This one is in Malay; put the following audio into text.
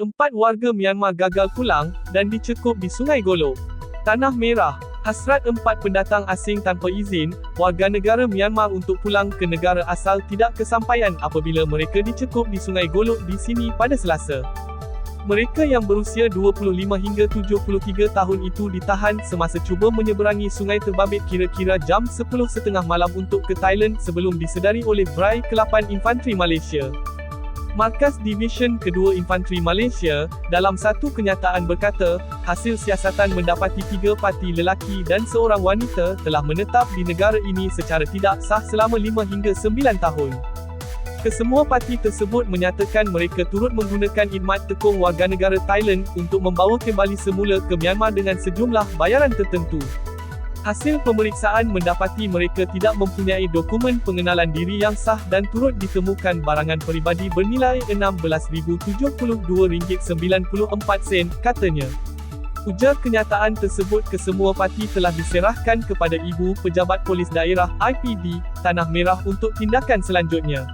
Empat warga Myanmar gagal pulang dan dicekup di Sungai Golok. Tanah Merah. Hasrat empat pendatang asing tanpa izin, warga negara Myanmar untuk pulang ke negara asal tidak kesampaian apabila mereka dicekup di Sungai Golok di sini pada Selasa. Mereka yang berusia 25 hingga 73 tahun itu ditahan semasa cuba menyeberangi sungai terbabit kira-kira jam 10.30 malam untuk ke Thailand sebelum disedari oleh Brai ke-8 Infanteri Malaysia. Markas Division Kedua Infanteri Malaysia, dalam satu kenyataan berkata, hasil siasatan mendapati tiga parti lelaki dan seorang wanita telah menetap di negara ini secara tidak sah selama 5 hingga 9 tahun. Kesemua parti tersebut menyatakan mereka turut menggunakan khidmat tekong warga negara Thailand untuk membawa kembali semula ke Myanmar dengan sejumlah bayaran tertentu. Hasil pemeriksaan mendapati mereka tidak mempunyai dokumen pengenalan diri yang sah dan turut ditemukan barangan peribadi bernilai RM16,072.94, katanya. Ujar kenyataan tersebut kesemua parti telah diserahkan kepada Ibu Pejabat Polis Daerah IPD, Tanah Merah untuk tindakan selanjutnya.